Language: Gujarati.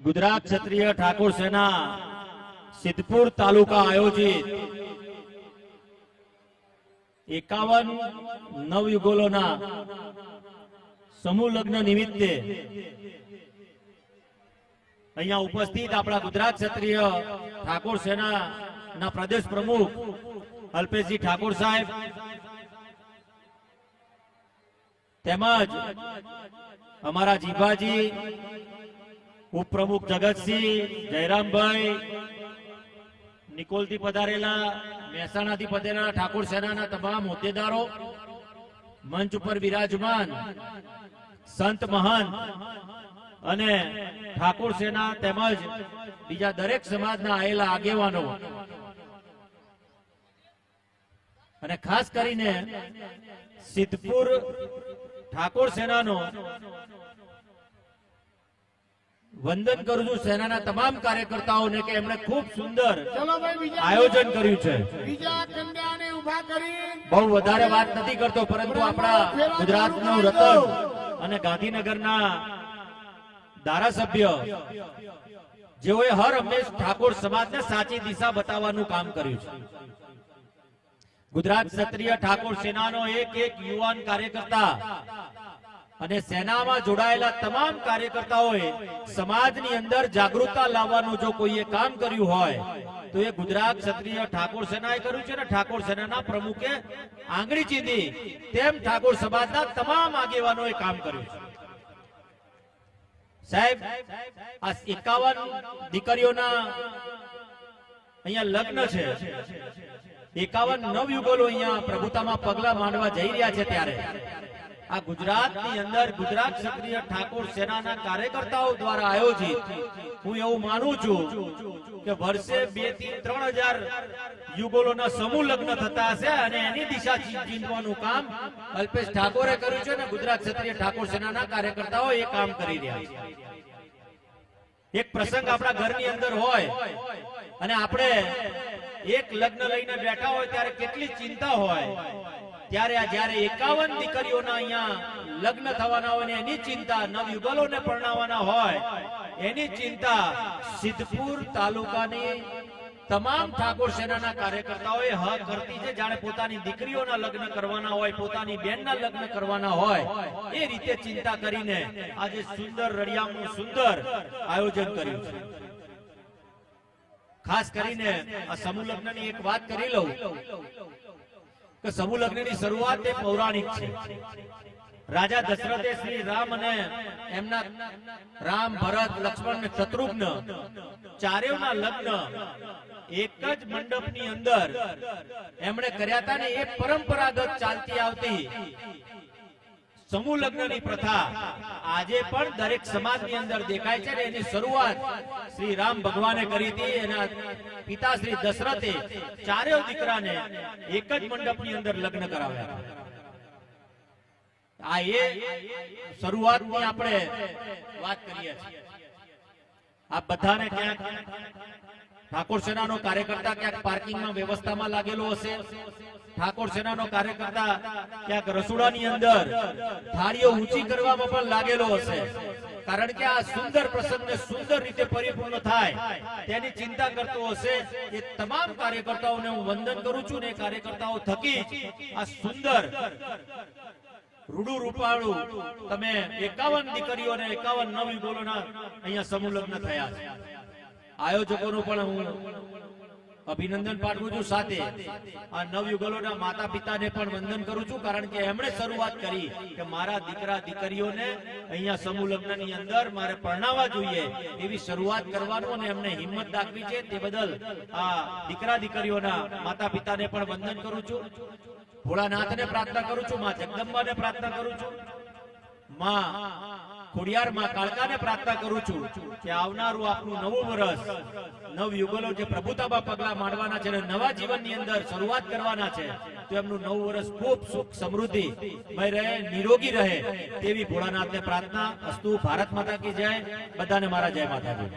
ગુજરાત ક્ષત્રિય ઠાકોર સેના, સિદ્ધપુર તાલુકા આયોજિત એકાવન નવયુગોલોના સમૂહ લગ્ન નિમિત્તે અહીંયા ઉપસ્થિત આપણા ગુજરાત ક્ષત્રિય ઠાકોર સેના ના પ્રદેશ પ્રમુખ અલ્પેશજી ઠાકોર સાહેબ, તેમજ અમારા જીભાજી ઉપપ્રમુખ જગતસિંહ, જયરામભાઈ, નિકોલથી પધારેલા મહેસાણાથી પધારેલા ઠાકોર સેનાના તમામ હોદ્દેદારો, મંચ ઉપર બિરાજમાન સંત મહાન અને ઠાકોર સેના તેમજ બીજા દરેક સમાજના આવેલા આગેવાનો. અને ખાસ કરીને સિદ્ધપુર ઠાકોર સેનાનો વંદન કરું છું સેનાના તમામ કાર્યકર્તાઓને કે એમણે ખૂબ સુંદર આયોજન કર્યું છે. બહુ વધારે વાત નથી કરતો પરંતુ આપણા ગુજરાતનું રતન અને ગાંધીનગરના ધારાસભ્ય જેઓએ હર હંમેશ ઠાકોર સમાજને સાચી દિશા બતાવવાનું કામ કર્યું છે. ગુજરાત ક્ષત્રિય ઠાકોર સેનાનો એક એક યુવાન કાર્યકર્તા અને સેનામાં જોડાયેલા તમામ કાર્યકર્તાઓએ સમાજની અંદર જાગૃતતા લાવવાનું જો કોઈએ કામ કર્યું હોય, તો એ ગુજરાત ક્ષત્રિય ઠાકોર સેનાએ કર્યું છે અને ઠાકોર સેનાના પ્રમુખે આંગળી ચીંધી તેમ ઠાકોર સમાજના તમામ આગેવાનોએ કામ કર્યું છે. સાહેબ, આ એકાવન દીકરીઓના અહીંયા લગ્ન છે. એકાવન નવયુગલો અહીંયા પ્રભુતામાં પગલા માંડવા જઈ રહ્યા છે ત્યારે. આ ગુજરાતની અંદર ગુજરાત ક્ષત્રિય ઠાકોર સેનાના કાર્યકર્તાઓ દ્વારા આયોજિત. હું એવું માનું છું કે વર્ષે બેથી ત્રણ હજાર યુગોલોના સમૂહ લગ્ન થતા હશે અને એની દિશા ચીંધવાનું કામ અલ્પેશ ઠાકોરે કર્યું છે અને ગુજરાત ક્ષત્રિય ઠાકોર સેનાના કાર્યકર્તાઓ એ કામ કરી રહ્યા છે. એક પ્રસંગ આપણા ઘરની અંદર હોય અને આપણે એક લગ્ન લઈને બેઠા હોય ત્યારે કેટલી ચિંતા હોય. ત્યારે આ જ્યારે એકાવન દીકરીઓના અહીંયા લગ્ન થવાના હોય એની ચિંતા નવયુગલોને પરણાવવાના હોય, એની ચિંતા સિદ્ધપુર તાલુકાની તમામ ઠાકોર સેનાના કાર્યકર્તાઓએ હ કરતી છે. જાણે પોતાની દીકરીઓના લગ્ન કરવાના હોય, પોતાની બેનના લગ્ન કરવાના હોય, એ રીતે ચિંતા કરીને આજે સુંદર રળિયામનું સુંદર આયોજન કર્યું છે. ખાસ કરીને આ સમૂહ લગ્નની એક વાત કરી લઉં. કે સમૂહ લગ્નની શરૂઆત એ પૌરાણિક છે. રાજા દશરથે શ્રી રામ અને એમના રામ, ભરત, લક્ષ્મણ અને શત્રુઘ્ન ચારેવના લગ્ન એક જ મંડપની અંદર એમણે કર્યા હતા ને એ પરંપરાગત ચાલતી આવતી સમૂહ લગ્નની પ્રથા. આજે પણ દરેક સમાજની અંદર દેખાય છે એની શરૂઆત શ્રી રામ ભગવાને કરી હતી. એના પિતા શ્રી દશરથે ચારેય દીકરાને એક જ મંડપની અંદર લગ્ન કરાવ્યા આ એ શરૂઆતની આપણે વાત કરીએ છીએ. આ બધાને ક્યાંક ઠાકોર સેનાનો કાર્યકર્તા ક્યાંક પાર્કિંગમાં વ્યવસ્થામાં લાગેલો હશે? ઠાકોર સેનાનો કાર્યકર્તા ક્યાંક રસોડાની અંદર થાળીઓ ઊંચી કરવામાં પણ લાગેલો હશે. કારણ કે આ સુંદર પ્રસંગને સુંદર રીતે પરિપૂર્ણ થાય તેની ચિંતા કરતો હશે એ તમામ કાર્યકર્તાઓને હું વંદન કરું છું ને કાર્યકર્તાઓ થકી આ સુંદર રૂડુ રૂપાળું તમે એકાવન દીકરીઓ અને એકાવન નવયુગોલોના અહીંયા સમૂહ લગ્ન થયા છે. આયોજકોનું પણ હું અભિનંદન પાઠવું છું સાથે. આ નવયુગલોના માતા પિતાને પણ વંદન કરું છું, કારણ કે એમણે શરૂઆત કરી કે મારા દીકરા દીકરીઓને અહીંયા સમૂહ લગ્નની અંદર મારે પરણાવવા જોઈએ. એવી શરૂઆત કરવાનું અને એમને હિંમત દાખવી છે તે બદલ આ દીકરા દીકરીઓના માતા પિતાને પણ વંદન કરું છું. ભોળાનાથને પ્રાર્થના કરું છું, માં જગદંબાને પ્રાર્થના કરું છું. માં નવું યુગલો જે પ્રભુતામાં પગલા માંડવાના છે અને નવા જીવનની અંદર શરૂઆત કરવાના છે, તો એમનું નવું વર્ષ ખૂબ સુખ સમૃદ્ધિ, ભય રહે, નિરોગી રહે તેવી ભોળાનાથને પ્રાર્થના. અસ્તુ ભારત માતા કી જય. બધાને મારા જય માતાજી.